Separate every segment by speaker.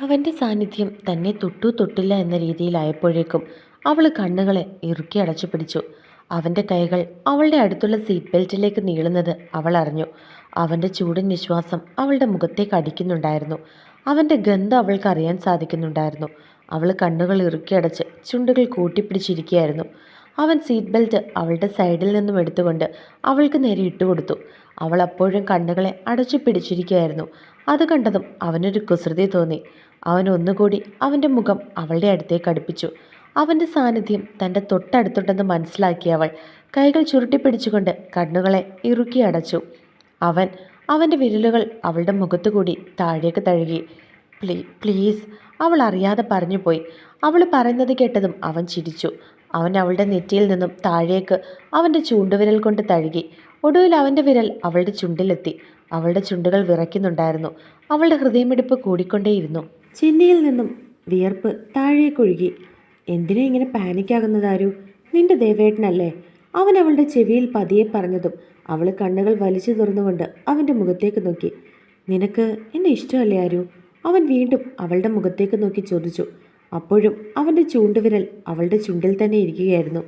Speaker 1: അവന്റെ സാന്നിധ്യം തന്നെ തൊട്ടു തൊട്ടില്ല എന്ന രീതിയിലായപ്പോഴേക്കും അവൾ കണ്ണുകളെ ഇറുക്കി അടച്ചു പിടിച്ചു. അവന്റെ കൈകൾ അവളുടെ അടുത്തുള്ള സീറ്റ് ബെൽറ്റിലേക്ക് നീളുന്നത് അവൾ അറിഞ്ഞു. അവന്റെ ചൂടൻ നിശ്വാസം അവളുടെ മുഖത്തേക്ക് അടിക്കുന്നുണ്ടായിരുന്നു. അവന്റെ ഗന്ധം അവൾക്ക് അറിയാൻ സാധിക്കുന്നുണ്ടായിരുന്നു. അവൾ കണ്ണുകൾ ഇറുക്കി അടച്ച് ചുണ്ടുകൾ കൂട്ടിപ്പിടിച്ചിരിക്കുകയായിരുന്നു. അവൻ സീറ്റ് ബെൽറ്റ് അവളുടെ സൈഡിൽ നിന്നും എടുത്തുകൊണ്ട് അവൾക്ക് നേരെ ഇട്ടുകൊടുത്തു അവൾ അപ്പോഴും കണ്ണുകളെ അടച്ചു പിടിച്ചിരിക്കുകയായിരുന്നു. അത് കണ്ടതും അവനൊരു കുസൃതി തോന്നി. അവൻ ഒന്നുകൂടി അവന്റെ മുഖം അവളുടെ അടുത്തേക്ക് അടുപ്പിച്ചു. അവന്റെ സാന്നിധ്യം തന്റെ തൊട്ടടുത്തുണ്ടെന്ന് മനസ്സിലാക്കിയ അവൾ കൈകൾ ചുരുട്ടിപ്പിടിച്ചുകൊണ്ട് കണ്ണുകളെ ഇറുക്കി അടച്ചു. അവൻ അവന്റെ വിരലുകൾ അവളുടെ മുഖത്തുകൂടി താഴേക്ക് തഴുകി. പ്ലീ പ്ലീസ് അവൾ അറിയാതെ പറഞ്ഞുപോയി. അവൾ പറയുന്നത് കേട്ടതും അവൻ ചിരിച്ചു. അവൻ അവളുടെ നെറ്റിയിൽ നിന്നും താഴേക്ക് അവന്റെ ചൂണ്ടുവിരൽ കൊണ്ട് തഴുകി. ഒടുവിൽ അവന്റെ വിരൽ അവളുടെ ചുണ്ടിലെത്തി. അവളുടെ ചുണ്ടുകൾ വിറയ്ക്കുന്നുണ്ടായിരുന്നു. അവളുടെ ഹൃദയമിടിപ്പ് കൂടിക്കൊണ്ടേയിരുന്നു. ചിന്നിയിൽ നിന്നും വിയർപ്പ് താഴേക്കൊഴുകി എന്തിനാ ഇങ്ങനെ പാനിക്കാകുന്നതാരു നിന്റെ ദേവേട്ടനല്ലേ? അവൻ അവളുടെ ചെവിയിൽ പതിയെ പറഞ്ഞതും അവൾ കണ്ണുകൾ വലിച്ചു തുറന്നുകൊണ്ട് അവന്റെ മുഖത്തേക്ക് നോക്കി. നിനക്ക് എന്നെ ഇഷ്ടമല്ലേ ആരു? അവൻ വീണ്ടും അവളുടെ മുഖത്തേക്ക് നോക്കി ചോദിച്ചു. അപ്പോഴും അവന്റെ ചൂണ്ടുവിരൽ അവളുടെ ചുണ്ടിൽ തന്നെ ഇരിക്കുകയായിരുന്നു.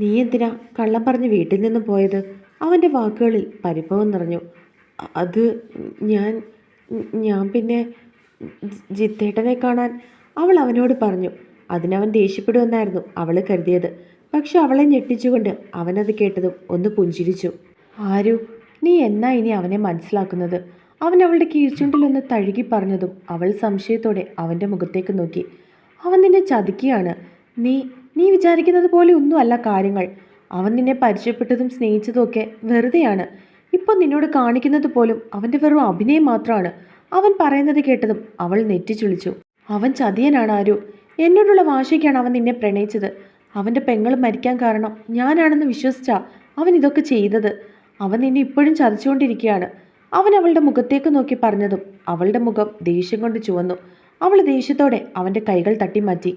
Speaker 1: നീ എന്തിനാ കള്ളം പറഞ്ഞ് വീട്ടിൽ നിന്ന് പോയത്? അവന്റെ വാക്കുകളിൽ പരിഭവം നിറഞ്ഞു. അത് ഞാൻ ഞാൻ പിന്നെ ജിത്തേട്ടനെ കാണാൻ അവൾ അവനോട് പറഞ്ഞു. അതിനവൻ ദേഷ്യപ്പെടുമെന്നായിരുന്നു അവൾ കരുതിയത്. പക്ഷെ അവളെ ഞെട്ടിച്ചുകൊണ്ട് അവനത് കേട്ടതും ഒന്ന് പുഞ്ചിരിച്ചു. ആരു നീ എന്നാ ഇനി അവനെ മനസ്സിലാക്കുന്നത്? അവൻ അവളുടെ കീഴ്ചുണ്ടിലൊന്ന് തഴുകി പറഞ്ഞതും അവൾ സംശയത്തോടെ അവന്റെ മുഖത്തേക്ക് നോക്കി. അവൻ നിന്നെ ചതിക്കുകയാണ്. നീ നീ വിചാരിക്കുന്നത് പോലെ ഒന്നുമല്ല കാര്യങ്ങൾ. അവൻ നിന്നെ പരിചയപ്പെട്ടതും സ്നേഹിച്ചതും ഒക്കെ വെറുതെയാണ്. ഇപ്പം നിന്നോട് കാണിക്കുന്നത് പോലും അവന്റെ വെറും അഭിനയം മാത്രമാണ്. അവൻ പറയുന്നത് കേട്ടതും അവൾ നെറ്റിച്ചുളിച്ചു. അവൻ ചതിയനാണ് ആരു. എന്നോടുള്ള വാശിക്കാണ് അവൻ നിന്നെ പ്രണയിച്ചത്. അവന്റെ പെങ്ങൾ മരിക്കാൻ കാരണം ഞാനാണെന്ന് വിശ്വസിച്ചാ അവൻ ഇതൊക്കെ ചെയ്തത്. അവൻ നിന്നെ ഇപ്പോഴും ചതിച്ചുകൊണ്ടിരിക്കുകയാണ്. അവൻ അവളുടെ മുഖത്തേക്ക് നോക്കി പറഞ്ഞതും അവളുടെ മുഖം ദേഷ്യം കൊണ്ട് ചുവന്നു. അവൾ ദേഷ്യത്തോടെ അവന്റെ കൈകൾ തട്ടി മാറ്റി.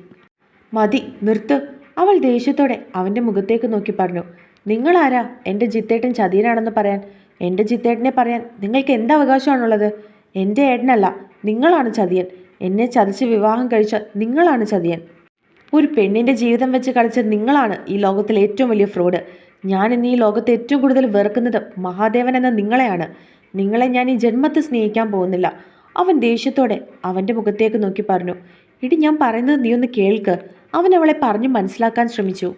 Speaker 1: മതി നിർത്ത്. അവൾ ദേഷ്യത്തോടെ അവന്റെ മുഖത്തേക്ക് നോക്കി പറഞ്ഞു. നിങ്ങളാരാ? എന്റെ ജിത്തേട്ടൻ ചതിയനാണെന്ന് പറയാൻ. എന്റെ ജിത്തേട്ടനെ പറയാൻ നിങ്ങൾക്ക് എന്ത് അവകാശമാണുള്ളത്? എന്റെ ഏട്ടനല്ല നിങ്ങളാണ് ചതിയൻ. എന്നെ ചതിച്ച് വിവാഹം കഴിച്ച നിങ്ങളാണ് ചതിയൻ. ഒരു പെണ്ണിന്റെ ജീവിതം വെച്ച് കളിച്ച നിങ്ങളാണ് ഈ ലോകത്തിലെ ഏറ്റവും വലിയ ഫ്രോഡ്. ഞാൻ ഇന്ന് ഈ ലോകത്ത് ഏറ്റവും കൂടുതൽ വെറുക്കുന്നത് മഹാദേവൻ എന്ന നിങ്ങളെയാണ്. നിങ്ങളെ ഞാൻ ഈ ജന്മത്തെ സ്നേഹിക്കാൻ പോകുന്നില്ല. അവൻ ദേഷ്യത്തോടെ അവന്റെ മുഖത്തേക്ക് നോക്കി പറഞ്ഞു ഇടി ഞാൻ പറയുന്നത് നീ ഒന്ന് കേൾക്ക്. അവൻ അവളെ പറഞ്ഞു മനസ്സിലാക്കാൻ ശ്രമിച്ചു.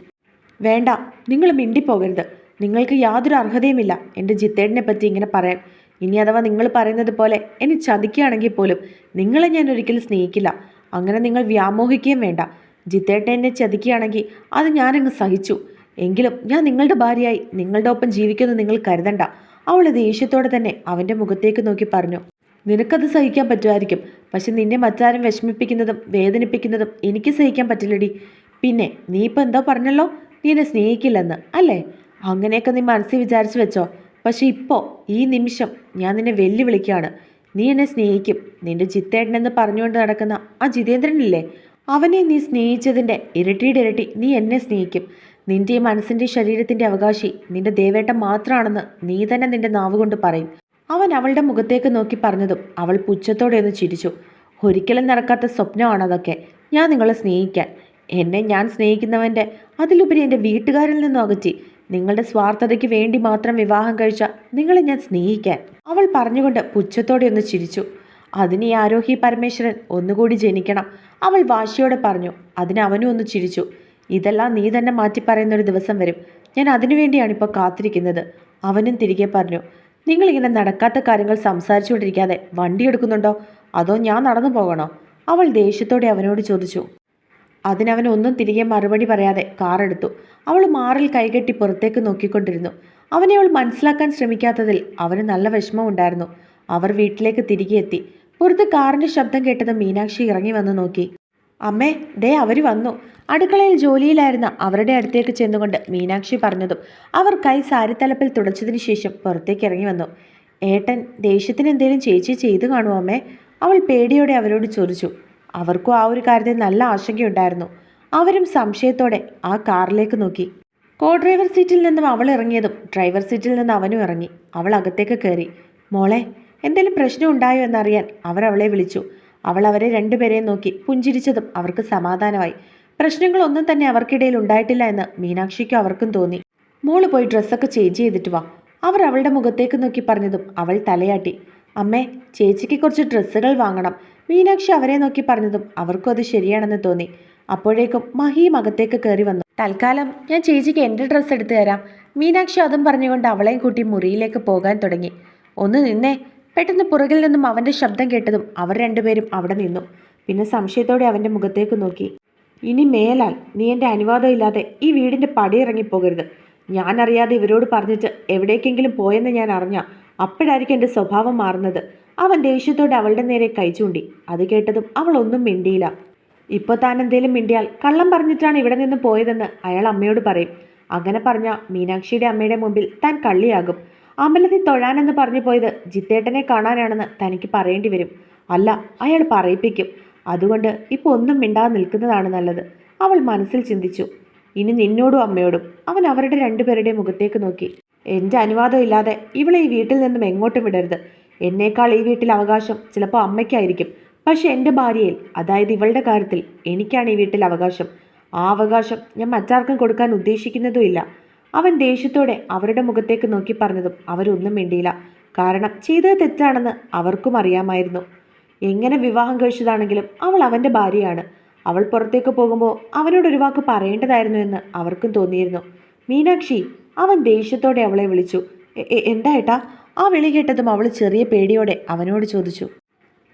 Speaker 1: വേണ്ട നിങ്ങൾ മിണ്ടിപ്പോകരുത്. നിങ്ങൾക്ക് യാതൊരു അർഹതയുമില്ല. എന്റെ ജിത്തേടിനെ പറ്റി ഇങ്ങനെ പറയാൻ. ഇനി അഥവാ നിങ്ങൾ പറയുന്നത് പോലെ എന്നെ ചതിക്കുകയാണെങ്കിൽ പോലും നിങ്ങളെ ഞാൻ ഒരിക്കലും സ്നേഹിക്കില്ല. അങ്ങനെ നിങ്ങൾ വ്യാമോഹിക്കുകയും വേണ്ട. ജിത്തേട്ടൻ എന്നെ ചതിക്കുകയാണെങ്കിൽ അത് ഞാനങ്ങ് സഹിച്ചു. എങ്കിലും ഞാൻ നിങ്ങളുടെ ഭാര്യയായി നിങ്ങളുടെ ഒപ്പം ജീവിക്കുമെന്ന് നിങ്ങൾ കരുതണ്ട. അവൾ ദേഷ്യത്തോടെ തന്നെ അവന്റെ മുഖത്തേക്ക് നോക്കി പറഞ്ഞു നിനക്കത് സഹിക്കാൻ പറ്റുമായിരിക്കും. പക്ഷെ നിന്നെ മറ്റാരും വിഷമിപ്പിക്കുന്നതും വേദനിപ്പിക്കുന്നതും എനിക്ക് സഹിക്കാൻ പറ്റില്ലടി. പിന്നെ നീ ഇപ്പം എന്തോ പറഞ്ഞല്ലോ? നീ എന്നെ സ്നേഹിക്കില്ലെന്ന് അല്ലേ? അങ്ങനെയൊക്കെ നീ മനസ്സിൽ വിചാരിച്ചു വെച്ചോ. പക്ഷെ ഇപ്പോൾ ഈ നിമിഷം ഞാൻ നിന്നെ വെല്ലുവിളിക്കുകയാണ്. നീ എന്നെ സ്നേഹിക്കും. നിന്റെ ചിത്തേട്ടനെന്ന് പറഞ്ഞുകൊണ്ട് നടക്കുന്ന ആ ജിതേന്ദ്രനില്ലേ? അവനെ നീ സ്നേഹിച്ചതിന്റെ ഇരട്ടിയുടെ ഇരട്ടി നീ എന്നെ സ്നേഹിക്കും. നിന്റെ മനസ്സിന്റെ ശരീരത്തിന്റെ അവകാശി നിന്റെ ദേവേട്ടം മാത്രമാണെന്ന് നീ തന്നെ നിന്റെ നാവ് കൊണ്ട് പറയും. അവൻ അവളുടെ മുഖത്തേക്ക് നോക്കി പറഞ്ഞതും അവൾ പുച്ഛത്തോടെ ഒന്ന് ചിരിച്ചു. ഒരിക്കലും നടക്കാത്ത സ്വപ്നമാണതൊക്കെ ഞാൻ നിങ്ങളെ സ്നേഹിക്കാൻ. എന്നെ ഞാൻ സ്നേഹിക്കുന്നവന്റെ അതിലുപരി എന്റെ വീട്ടുകാരിൽ നിന്നും അകറ്റി. നിങ്ങളുടെ സ്വാർത്ഥതയ്ക്ക് വേണ്ടി മാത്രം വിവാഹം കഴിച്ച നിങ്ങളെ ഞാൻ സ്നേഹിക്കാൻ. അവൾ പറഞ്ഞുകൊണ്ട് പുച്ഛത്തോടെ ഒന്ന് ചിരിച്ചു. അതിന് ഈ ആരോഹി പരമേശ്വരൻ ഒന്നുകൂടി ജനിക്കണം അവൾ വാശിയോടെ പറഞ്ഞു. അതിന് അവനും ഒന്ന് ചിരിച്ചു. ഇതെല്ലാം നീ തന്നെ മാറ്റി പറയുന്ന ഒരു ദിവസം വരും. ഞാൻ അതിനുവേണ്ടിയാണ് ഇപ്പോൾ കാത്തിരിക്കുന്നത് അവനും തിരികെ പറഞ്ഞു. നിങ്ങളിങ്ങനെ നടക്കാത്ത കാര്യങ്ങൾ സംസാരിച്ചുകൊണ്ടിരിക്കാതെ വണ്ടി എടുക്കുന്നുണ്ടോ? അതോ ഞാൻ നടന്നു പോകണോ? അവൾ ദേഷ്യത്തോടെ അവനോട് ചോദിച്ചു. അതിനവൻ ഒന്നും തിരികെ മറുപടി പറയാതെ കാറെടുത്തു അവൾ മാറിൽ കൈകെട്ടി പുറത്തേക്ക് നോക്കിക്കൊണ്ടിരുന്നു. അവനെ അവൾ മനസ്സിലാക്കാൻ ശ്രമിക്കാത്തതിൽ അവന് നല്ല വിഷമമുണ്ടായിരുന്നു അവർ വീട്ടിലേക്ക് തിരികെ എത്തി. പുറത്ത് കാറിന്റെ ശബ്ദം കേട്ടത് മീനാക്ഷി ഇറങ്ങി വന്ന് നോക്കി. അമ്മേ ദേ അവർ വന്നു. അടുക്കളയിൽ ജോലിയിലായിരുന്ന അവരുടെ അടുത്തേക്ക് ചെന്നുകൊണ്ട് മീനാക്ഷി പറഞ്ഞതും അവർ കൈ സാരിത്തലപ്പിൽ തുടച്ചതിന് ശേഷം പുറത്തേക്ക് ഇറങ്ങി വന്നു. ഏട്ടൻ ദേഷ്യത്തിന് എന്തെങ്കിലും ചേച്ചി ചെയ്തു കാണുമോ അമ്മേ? അവൾ പേടിയോടെ അവരോട് ചോദിച്ചു. അവർക്കും ആ ഒരു കാര്യത്തിൽ നല്ല ആശങ്കയുണ്ടായിരുന്നു. അവരും സംശയത്തോടെ ആ കാറിലേക്ക് നോക്കി. കോ ഡ്രൈവർ സീറ്റിൽ നിന്നും അവൾ ഇറങ്ങിയതും ഡ്രൈവർ സീറ്റിൽ നിന്ന് അവനും ഇറങ്ങി. അവൾ അകത്തേക്ക് കയറി. മോളെ എന്തെങ്കിലും പ്രശ്നം ഉണ്ടായോ എന്നറിയാൻ അവർ അവളെ വിളിച്ചു. അവൾ അവരെ രണ്ടുപേരെയും നോക്കി പുഞ്ചിരിച്ചതും അവർക്ക് സമാധാനമായി. പ്രശ്നങ്ങളൊന്നും തന്നെ അവർക്കിടയിൽ ഉണ്ടായിട്ടില്ല എന്ന് മീനാക്ഷിക്കും അവർക്കും തോന്നി. മോൾ പോയി ഡ്രസ്സൊക്കെ ചേഞ്ച് ചെയ്തിട്ട് വാ. അവർ അവളുടെ മുഖത്തേക്ക് നോക്കി പറഞ്ഞതും അവൾ തലയാട്ടി. അമ്മേ ചേച്ചിക്ക് കുറച്ച് ഡ്രസ്സുകൾ വാങ്ങണം. മീനാക്ഷി അവരെ നോക്കി പറഞ്ഞതും അവർക്കും അത് ശരിയാണെന്ന് തോന്നി. അപ്പോഴേക്കും മഹിയും അകത്തേക്ക് കയറി വന്നു. തൽക്കാലം ഞാൻ ചേച്ചിക്ക് എന്റെ ഡ്രസ്സ് എടുത്തു തരാം. മീനാക്ഷി അതും പറഞ്ഞുകൊണ്ട് അവളെയും കൂട്ടി മുറിയിലേക്ക് പോകാൻ തുടങ്ങി. ഒന്ന് നിന്നേ. പെട്ടെന്ന് പുറകിൽ നിന്നും അവന്റെ ശബ്ദം കേട്ടതും അവർ രണ്ടുപേരും അവിടെ നിന്നു. പിന്നെ സംശയത്തോടെ അവന്റെ മുഖത്തേക്ക് നോക്കി. ഇനി മേലാൽ നീ എന്റെ അനുവാദം ഇല്ലാതെ ഈ വീടിന്റെ പടിയിറങ്ങിപ്പോകരുത് ഞാനറിയാതെ ഇവരോട് പറഞ്ഞിട്ട് എവിടേക്കെങ്കിലും പോയെന്ന് ഞാൻ അറിഞ്ഞ അപ്പോഴായിരിക്കും എന്റെ സ്വഭാവം മാറുന്നത്. അവൻ ദേഷ്യത്തോടെ അവളുടെ നേരെ കൈ ചൂണ്ടി. അത് കേട്ടതും അവളൊന്നും മിണ്ടിയില്ല. ഇപ്പോൾ താൻ എന്തേലും മിണ്ടിയാൽ കള്ളം പറഞ്ഞിട്ടാണ് ഇവിടെ നിന്ന് പോയതെന്ന് അയാൾ അമ്മയോട് പറയും. അങ്ങനെ പറഞ്ഞ മീനാക്ഷിയുടെ അമ്മയുടെ മുമ്പിൽ താൻ കള്ളിയാകും. അമ്പലത്തിൽ തൊഴാനെന്ന് പറഞ്ഞു പോയത് ജിത്തേട്ടനെ കാണാനാണെന്ന് തനിക്ക് പറയേണ്ടി വരും. അല്ല അയാൾ പറയിപ്പിക്കും. അതുകൊണ്ട് ഇപ്പോൾ ഒന്നും മിണ്ടാതെ നിൽക്കുന്നതാണ് നല്ലത്. അവൾ മനസ്സിൽ ചിന്തിച്ചു. ഇനി നിന്നോടും അമ്മയോടും അവൻ അവരുടെ രണ്ടുപേരുടെ മുഖത്തേക്ക് നോക്കി. എന്റെ അനുവാദം ഇല്ലാതെ ഇവളെ ഈ വീട്ടിൽ നിന്നും എങ്ങോട്ടും വിടരുത്. എന്നേക്കാൾ ഈ വീട്ടിൽ അവകാശം ചിലപ്പോൾ അമ്മയ്ക്കായിരിക്കും. പക്ഷെ എന്റെ ഭാര്യയിൽ അതായത് ഇവളുടെ കാര്യത്തിൽ എനിക്കാണ് ഈ വീട്ടിൽ അവകാശം. ആ അവകാശം ഞാൻ മറ്റാർക്കും കൊടുക്കാൻ ഉദ്ദേശിക്കുന്നതുമില്ല അവൻ ദേഷ്യത്തോടെ അവരുടെ മുഖത്തേക്ക് നോക്കി പറഞ്ഞതും അവരൊന്നും മിണ്ടിയില്ല. കാരണം ചെയ്തത് തെറ്റാണെന്ന് അവർക്കും അറിയാമായിരുന്നു. എങ്ങനെ വിവാഹം കഴിച്ചതാണെങ്കിലും അവൾ അവന്റെ ഭാര്യയാണ്. അവൾ പുറത്തേക്ക് പോകുമ്പോൾ അവനോട് ഒരു വാക്ക് പറയേണ്ടതായിരുന്നു എന്ന് അവർക്കും തോന്നിയിരുന്നു. മീനാക്ഷി അവൻ ദേഷ്യത്തോടെ അവളെ വിളിച്ചു. "എ- എ- എന്താ ഏട്ടാ? ആ വിളി കേട്ടതും അവൾ ചെറിയ പേടിയോടെ അവനോട് ചോദിച്ചു.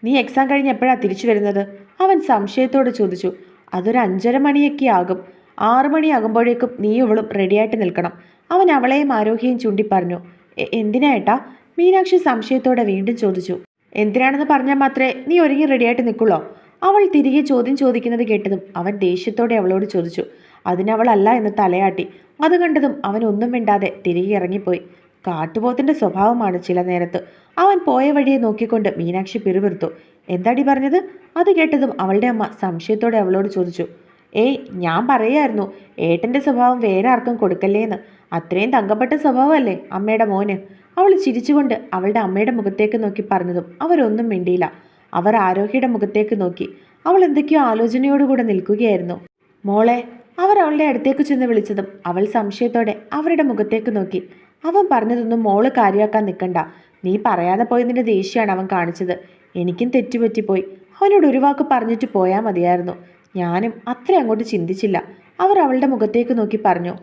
Speaker 1: നീ എക്സാം കഴിഞ്ഞ് എപ്പോഴാണ് തിരിച്ചു വരുന്നത്? അവൻ സംശയത്തോട് ചോദിച്ചു. അതൊരു അഞ്ചര മണിയൊക്കെ ആകും. ആറു മണിയാകുമ്പോഴേക്കും നീ ഇവളും റെഡിയായിട്ട് നിൽക്കണം. അവൻ അവളെയും ആരോഗ്യയും ചൂണ്ടി പറഞ്ഞു "എ- എന്തിനാ ഏട്ടാ? മീനാക്ഷി സംശയത്തോടെ വീണ്ടും ചോദിച്ചു. എന്തിനാണെന്ന് പറഞ്ഞാൽ മാത്രമേ നീ ഒരുങ്ങി റെഡിയായിട്ട് നിൽക്കുള്ളോ? അവൾ തിരികെ ചോദ്യം ചോദിക്കുന്നത് കേട്ടതും അവൻ ദേഷ്യത്തോടെ അവളോട് ചോദിച്ചു. അതിനവളല്ല എന്ന് തലയാട്ടി. അത് കണ്ടതും അവൻ ഒന്നും മിണ്ടാതെ തിരികെ ഇറങ്ങിപ്പോയി. കാട്ടുപോത്തിന്റെ സ്വഭാവമാണ് ചില നേരത്ത്. അവൻ പോയ വഴിയെ നോക്കിക്കൊണ്ട് മീനാക്ഷി പിറുപിറുത്തു. എന്താടി പറഞ്ഞത്? അത് കേട്ടതും അവളുടെ അമ്മ സംശയത്തോടെ അവളോട് ചോദിച്ചു. ഏയ് ഞാൻ പറയായിരുന്നു ഏട്ടന്റെ സ്വഭാവം വേറെ ആർക്കും കൊടുക്കല്ലേന്ന്. അത്രയും തങ്കപ്പെട്ട സ്വഭാവമല്ലേ അമ്മയുടെ മോന്? അവൾ ചിരിച്ചുകൊണ്ട് അവളുടെ അമ്മയുടെ മുഖത്തേക്ക് നോക്കി പറഞ്ഞതും അവരൊന്നും മിണ്ടിയില്ല. അവർ ആരോഗ്യയുടെ മുഖത്തേക്ക് നോക്കി. അവൾ എന്തൊക്കെയോ ആലോചനയോടുകൂടെ നിൽക്കുകയായിരുന്നു. മോളെ അവർ അവളുടെ അടുത്തേക്ക് ചെന്ന് വിളിച്ചതും അവൾ സംശയത്തോടെ അവരുടെ മുഖത്തേക്ക് നോക്കി. അവൻ പറഞ്ഞതൊന്നും മോൾ കാര്യമാക്കാൻ നിൽക്കണ്ട. നീ പറയാതെ പോയതിന്റെ ദേഷ്യമാണ് അവൻ കാണിച്ചത്. എനിക്കും തെറ്റുപറ്റിപ്പോയി. അവനോട് ഒരു വാക്ക് പറഞ്ഞിട്ട് പോയാൽ മതിയായിരുന്നു. ഞാനും അത്ര അങ്ങോട്ട് ചിന്തിച്ചില്ല. അവർ അവളുടെ മുഖത്തേക്ക് നോക്കി പറഞ്ഞു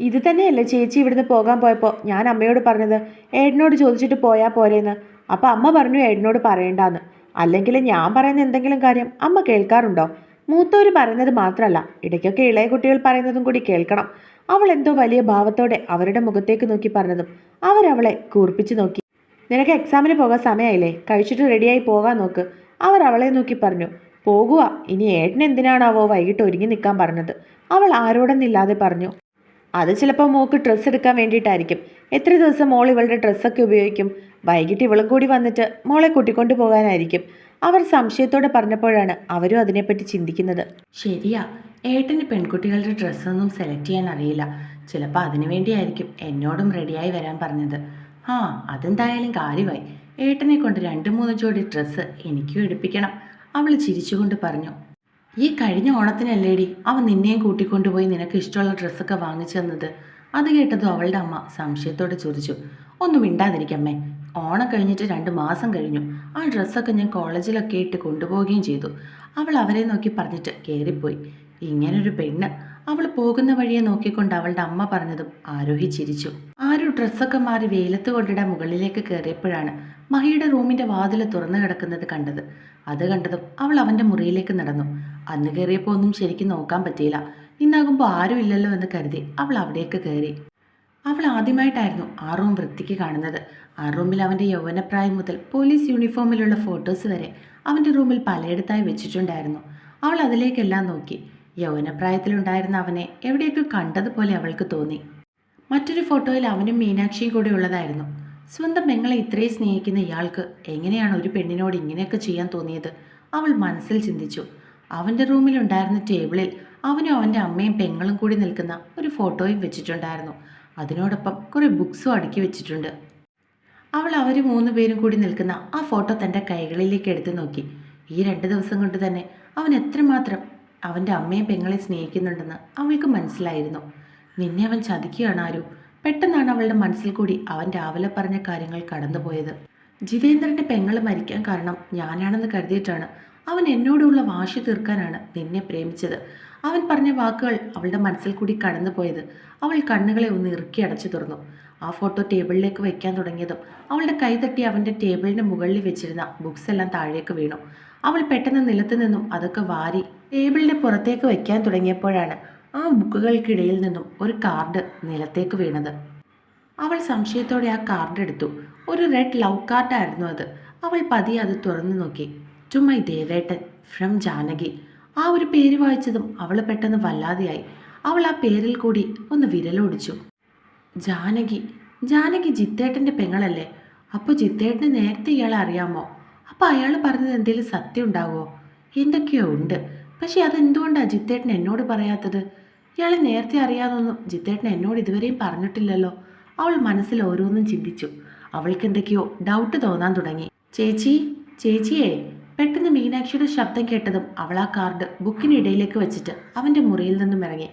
Speaker 1: ഇത് തന്നെയല്ലേ ചേച്ചി ഇവിടുന്ന് പോകാൻ പോയപ്പോൾ ഞാൻ അമ്മയോട് പറഞ്ഞത്? ഏട്ടനോട് ചോദിച്ചിട്ട് പോയാൽ പോരേന്ന്. അപ്പോൾ അമ്മ പറഞ്ഞു ഏട്ടനോട് പറയണ്ടാന്ന്. അല്ലെങ്കിൽ ഞാൻ പറയുന്ന എന്തെങ്കിലും കാര്യം അമ്മ കേൾക്കാറുണ്ടോ? മൂത്തവർ പറയുന്നത് മാത്രമല്ല ഇടയ്ക്കൊക്കെ ഇളയ കുട്ടികൾ പറയുന്നതും കൂടി കേൾക്കണം. അവൾ എന്തോ വലിയ ഭാവത്തോടെ അവരുടെ മുഖത്തേക്ക് നോക്കി പറഞ്ഞതും അവരവളെ കൂർപ്പിച്ചു നോക്കി. നിനക്ക് എക്സാമിന് പോകാൻ സമയമായില്ലേ കഴിച്ചിട്ട് റെഡിയായി പോകാൻ നോക്ക്. അവർ അവളെ നോക്കി പറഞ്ഞു പോകുക ഇനി ഏട്ടൻ എന്തിനാണാവോ വൈകിട്ട് ഒരുങ്ങി നിൽക്കാൻ പറഞ്ഞത്? അവൾ ആരോടെന്നില്ലാതെ പറഞ്ഞു. അത് ചിലപ്പോൾ മോക്ക് ഡ്രസ്സ് എടുക്കാൻ വേണ്ടിയിട്ടായിരിക്കും. എത്ര ദിവസം മോൾ ഇവളുടെ ഡ്രസ്സൊക്കെ ഉപയോഗിക്കും? വൈകിട്ട് ഇവളും കൂടി വന്നിട്ട് മോളെ കൂട്ടിക്കൊണ്ടു പോകാനായിരിക്കും. അവർ സംശയത്തോടെ പറഞ്ഞപ്പോഴാണ് അവരും അതിനെപ്പറ്റി ചിന്തിക്കുന്നത്. ശരിയാ. ഏട്ടന് പെൺകുട്ടികളുടെ ഡ്രസ്സൊന്നും സെലക്ട് ചെയ്യാൻ അറിയില്ല. ചിലപ്പോൾ അതിനു വേണ്ടിയായിരിക്കും എന്നോടും റെഡിയായി വരാൻ പറഞ്ഞത്. ആ അതെന്തായാലും കാര്യമായി. ഏട്ടനെ കൊണ്ട് രണ്ട് മൂന്ന് ജോഡി ഡ്രസ്സ് എനിക്കും എടുപ്പിക്കണം. അവൾ ചിരിച്ചുകൊണ്ട് പറഞ്ഞു ഈ കഴിഞ്ഞ ഓണത്തിനല്ലേടി അവൻ നിന്നെയും കൂട്ടിക്കൊണ്ടുപോയി നിനക്ക് ഇഷ്ടമുള്ള ഡ്രസ്സൊക്കെ വാങ്ങിച്ചു തന്നത് അത് കേട്ടതും അവളുടെ അമ്മ സംശയത്തോടെ ചോദിച്ചു ഒന്നും മിണ്ടാതിരിക്കമ്മേ ഓണം കഴിഞ്ഞിട്ട് രണ്ട് മാസം കഴിഞ്ഞു. ആ ഡ്രസ്സൊക്കെ ഞാൻ കോളേജിലൊക്കെ ഇട്ട് കൊണ്ടുപോവുകയും ചെയ്തു. അവൾ അവരെ നോക്കി പറഞ്ഞിട്ട് കയറിപ്പോയി ഇങ്ങനൊരു പെണ്ണ് അവൾ പോകുന്ന വഴിയെ നോക്കിക്കൊണ്ട് അവളുടെ അമ്മ പറഞ്ഞതും ആരോഹി ചിരിച്ചു. ആരും ഡ്രസ്സൊക്കെ മാറി വെയിലത്ത് കൊണ്ടിടാൻ മുകളിലേക്ക് കയറിയപ്പോഴാണ് മഹിയുടെ റൂമിന്റെ വാതിൽ തുറന്നു കിടക്കുന്നത് കണ്ടത്. അത് കണ്ടതും അവൾ അവന്റെ മുറിയിലേക്ക് നടന്നു. അന്ന് കയറിയപ്പോൾ ഒന്നും ശരിക്കും നോക്കാൻ പറ്റിയില്ല. ഇന്നാകുമ്പോൾ ആരും ഇല്ലല്ലോ എന്ന് കരുതി അവൾ അവിടേക്ക് കയറി. അവൾ ആദ്യമായിട്ടായിരുന്നു ആ റൂം വൃത്തിക്ക് കാണുന്നത്. ആ റൂമിൽ അവന്റെ യൗവനപ്രായം മുതൽ പോലീസ് യൂണിഫോമിലുള്ള ഫോട്ടോസ് വരെ അവന്റെ റൂമിൽ പലയിടത്തായി വെച്ചിട്ടുണ്ടായിരുന്നു. അവൾ അതിലേക്കെല്ലാം നോക്കി. യൗവനപ്രായത്തിലുണ്ടായിരുന്ന അവനെ എവിടെയൊക്കെ കണ്ടതുപോലെ അവൾക്ക് തോന്നി. മറ്റൊരു ഫോട്ടോയിൽ അവനും മീനാക്ഷിയും കൂടെ ഉള്ളതായിരുന്നു. സ്വന്തം പെങ്ങളെ ഇത്രയും സ്നേഹിക്കുന്ന ഇയാൾക്ക് എങ്ങനെയാണ് ഒരു പെണ്ണിനോട് ഇങ്ങനെയൊക്കെ ചെയ്യാൻ തോന്നിയത്? അവൾ മനസ്സിൽ ചിന്തിച്ചു. അവന്റെ റൂമിലുണ്ടായിരുന്ന ടേബിളിൽ അവനും അവന്റെ അമ്മയും പെങ്ങളും കൂടി നിൽക്കുന്ന ഒരു ഫോട്ടോയും വെച്ചിട്ടുണ്ടായിരുന്നു. അതിനോടൊപ്പം കുറേ ബുക്സും അടുക്കി വെച്ചിട്ടുണ്ട്. അവൾ അവർ മൂന്ന് പേരും കൂടി നിൽക്കുന്ന ആ ഫോട്ടോ തന്റെ കൈകളിലേക്ക് എടുത്തു നോക്കി. ഈ രണ്ട് ദിവസം കൊണ്ട് തന്നെ അവൻ എത്രമാത്രം അവന്റെ അമ്മയെ പെങ്ങളെ സ്നേഹിക്കുന്നുണ്ടെന്ന് അവൾക്ക് മനസ്സിലായിരുന്നു. നിന്നെ അവൻ ചതിക്കുകയാണ് ആരു? പെട്ടെന്നാണ് അവളുടെ മനസ്സിൽ കൂടി അവൻ രാവിലെ പറഞ്ഞ കാര്യങ്ങൾ കടന്നുപോയത്. ജിതേന്ദ്രന്റെ പെങ്ങൾ മരിക്കാൻ കാരണം ഞാനാണെന്ന് കരുതിയിട്ടാണ് അവൻ എന്നോടുള്ള വാശി തീർക്കാനാണ് നിന്നെ പ്രേമിച്ചത്. അവൻ പറഞ്ഞ വാക്കുകൾ അവളുടെ മനസ്സിൽ കൂടി കടന്നുപോയത് അവൾ കണ്ണുകളെ ഒന്ന് ഇറുക്കി അടച്ചു തുറന്നു. ആ ഫോട്ടോ ടേബിളിലേക്ക് വെക്കാൻ തുടങ്ങിയതും അവളുടെ കൈ തട്ടി അവന്റെ ടേബിളിന് മുകളിൽ വെച്ചിരുന്ന ബുക്സ് എല്ലാം താഴേക്ക് വീണു. അവൾ പെട്ടെന്ന് നിലത്ത് നിന്നും അതൊക്കെ വാരി ടേബിളിന് പുറത്തേക്ക് വയ്ക്കാൻ തുടങ്ങിയപ്പോഴാണ് ആ ബുക്കുകൾക്കിടയിൽ നിന്നും ഒരു കാർഡ് നിലത്തേക്ക് വീണത്. അവൾ സംശയത്തോടെ ആ കാർഡ് എടുത്തു. ഒരു റെഡ് ലവ് കാർഡായിരുന്നു അത്. അവൾ പതിയെ അത് തുറന്നു നോക്കി. ടു മൈ ദേവേട്ടൻ ഫ്രം ജാനകി. ആ ഒരു പേര് വായിച്ചതും അവൾ പെട്ടെന്ന് വല്ലാതെയായി. അവൾ ആ പേരിൽ കൂടി ഒന്ന് വിരലോടിച്ചു. ജാനകി ജാനകി ജിത്തേട്ടന്റെ പെങ്ങളല്ലേ? അപ്പോൾ ജിത്തേട്ടന് നേരത്തെ ഇയാളെ അറിയാമോ? അപ്പോൾ അയാൾ പറഞ്ഞത് എന്തെങ്കിലും സത്യം ഉണ്ടാവുമോ എന്തൊക്കെയോ ഉണ്ട്. പക്ഷേ അതെന്തുകൊണ്ടാണ് ജിത്തേട്ടൻ എന്നോട് പറയാത്തത്? ഇയാളെ നേരത്തെ അറിയാതൊന്നും ജിത്തേട്ടൻ എന്നോട് ഇതുവരെയും പറഞ്ഞിട്ടില്ലല്ലോ. അവൾ മനസ്സിൽ ഓരോന്നും ചിന്തിച്ചു. അവൾക്ക് എന്തൊക്കെയോ ഡൗട്ട് തോന്നാൻ തുടങ്ങി. ചേച്ചി ചേച്ചിയെ പെട്ടെന്ന് മീനാക്ഷിയുടെ ശബ്ദം കേട്ടതും അവൾ ആ കാർഡ് ബുക്കിനിടയിലേക്ക് വെച്ചിട്ട് അവന്റെ മുറിയിൽ നിന്നും ഇറങ്ങി.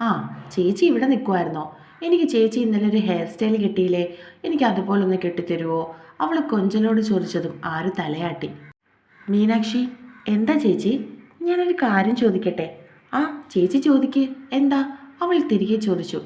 Speaker 1: ആ ചേച്ചി ഇവിടെ നിൽക്കുമായിരുന്നോ എനിക്ക് ചേച്ചി ഇന്നലെ ഒരു ഹെയർ സ്റ്റൈൽ കിട്ടിയില്ലേ? എനിക്ക് അതുപോലെ ഒന്ന് കെട്ടിത്തരുമോ അവൾ കൊഞ്ചലോട് ചോദിച്ചതും ആര് തലയാട്ടി. മീനാക്ഷി എന്താ ചേച്ചി? ഞാനൊരു കാര്യം ചോദിക്കട്ടെ? ആ ചേച്ചി ചോദിക്ക്. എന്താ? അവൾ തിരികെ ചോദിച്ചു.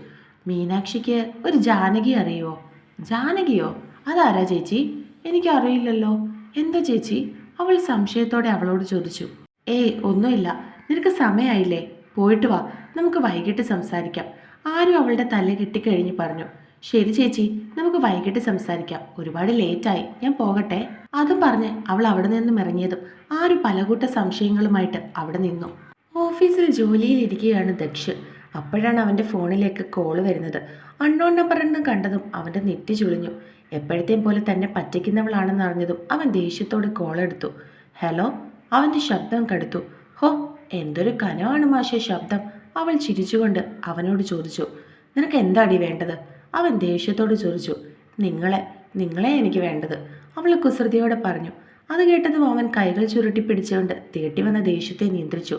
Speaker 1: മീനാക്ഷിക്ക് ഒരു ജാനകി അറിയുമോ ജാനകിയോ? അതാരാ ചേച്ചി? എനിക്കറിയില്ലല്ലോ. എന്താ ചേച്ചി? അവൾ സംശയത്തോടെ അവളോട് ചോദിച്ചു. ഏയ് ഒന്നുമില്ല. നിനക്ക് സമയമായില്ലേ പോയിട്ട് വാ. നമുക്ക് വൈകിട്ട് സംസാരിക്കാം. ആരും അവളുടെ തല കെട്ടിക്കഴിഞ്ഞ് പറഞ്ഞു. ശരി ചേച്ചി നമുക്ക് വൈകിട്ട് സംസാരിക്കാം. ഒരുപാട് ലേറ്റായി. ഞാൻ പോകട്ടെ? അതും പറഞ്ഞ് അവൾ അവിടെ നിന്നും ഇറങ്ങിയതും ആ ഒരു പലകൂട്ട സംശയങ്ങളുമായിട്ട് അവിടെ നിന്നു. ഓഫീസിൽ ജോലിയിലിരിക്കുകയാണ് ദക്ഷ്. അപ്പോഴാണ് അവന്റെ ഫോണിലേക്ക് കോൾ വരുന്നത്. അൺനോൺ നമ്പർ എന്ന് കണ്ടതും അവന്റെ നെറ്റി ചുളിഞ്ഞു. എപ്പോഴത്തെയും പോലെ തന്നെ പറ്റിക്കുന്നവളാണെന്ന് അറിഞ്ഞതും അവൻ ദേഷ്യത്തോടെ കോൾ എടുത്തു. ഹലോ? അവന്റെ ശബ്ദം കടുത്തു. ഹോ എന്തൊരു കനമാണ് മാഷെ ശബ്ദം. അവൾ ചിരിച്ചുകൊണ്ട് അവനോട് ചോദിച്ചു. നിനക്ക് എന്താടി വേണ്ടത്? അവൻ ദേഷ്യത്തോട് ചോദിച്ചു. നിങ്ങളെ നിങ്ങളെ എനിക്ക് വേണ്ടത്. അവൾ കുസൃതിയോടെ പറഞ്ഞു. അത് കേട്ടതും അവൻ കൈകൾ ചുരുട്ടി പിടിച്ചുകൊണ്ട് തീട്ടി വന്ന ദേഷ്യത്തെ നിയന്ത്രിച്ചു.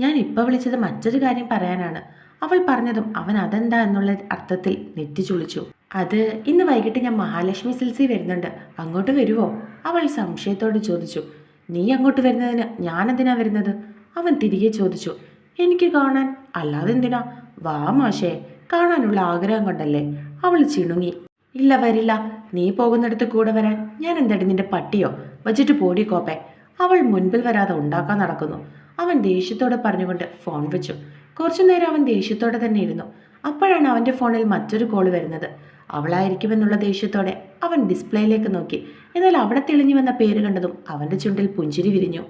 Speaker 1: ഞാൻ ഇപ്പോൾ വിളിച്ചത് മറ്റൊരു കാര്യം പറയാനാണ്. അവൾ പറഞ്ഞതും അവൻ അതെന്താ എന്നുള്ള അർത്ഥത്തിൽ നെറ്റി ചുളിച്ചു. അത് ഇന്ന് വൈകിട്ട് ഞാൻ മഹാലക്ഷ്മി സിൽസി വരുന്നുണ്ട്. അങ്ങോട്ട് വരുമോ അവൾ സംശയത്തോട് ചോദിച്ചു. നീ അങ്ങോട്ട് വരുന്നതിന് ഞാൻ എന്തിനാ വരുന്നത്? അവൻ തിരികെ ചോദിച്ചു. എനിക്ക് കാണാൻ. അല്ലാതെ എന്തിനാ വാ മാഷേ കാണാനുള്ള ആഗ്രഹം കൊണ്ടല്ലേ. അവൾ ചിണുങ്ങി ഇല്ല വരില്ല. നീ പോകുന്നിടത്ത് കൂടെ വരാൻ ഞാൻ എന്തടി നിന്റെ പട്ടിയോ? വച്ചിട്ട് പോടി കോപ്പെ. അവൾ മുൻപിൽ വരാതെ ഉണ്ടാക്കാൻ നടക്കുന്നു. അവൻ ദേഷ്യത്തോടെ പറഞ്ഞുകൊണ്ട് ഫോൺ വെച്ചു. കുറച്ചു നേരം അവൻ ദേഷ്യത്തോടെ തന്നെ ഇരുന്നു. അപ്പോഴാണ് അവന്റെ ഫോണിൽ മറ്റൊരു കോൾ വരുന്നത്. അവളായിരിക്കുമെന്നുള്ള ദേഷ്യത്തോടെ അവൻ ഡിസ്പ്ലേയിലേക്ക് നോക്കി. എന്നാൽ അവിടെ തെളിഞ്ഞു വന്ന പേര് കണ്ടതും അവന്റെ ചുണ്ടിൽ പുഞ്ചിരി വിരിഞ്ഞു.